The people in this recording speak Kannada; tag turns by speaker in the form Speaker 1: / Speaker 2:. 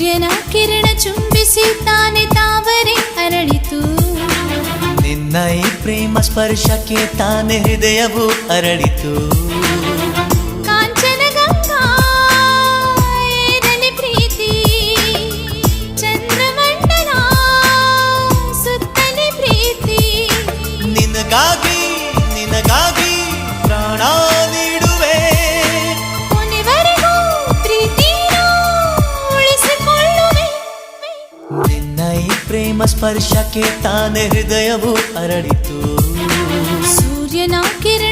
Speaker 1: ಸೂರ್ಯನ ಕಿರಣ ಚುಂಬಿಸಿ ತಾನೆ ತಾವರೆ ಅರಳಿತು.
Speaker 2: ನಿನ್ನ ಈ ಪ್ರೇಮ ಸ್ಪರ್ಶಕ್ಕೆ ತಾನೆ ಹೃದಯವು ಅರಳಿತು. ನಿನಗಾಗಿ ನಿನಗಾಗಿ ನಿನ್ನ ಈ ಪ್ರೇಮ ಸ್ಪರ್ಶಕ್ಕೆ ತಾನೆ ಹೃದಯವು ಅರಳಿತು
Speaker 1: ಸೂರ್ಯನ ಕಿರಣ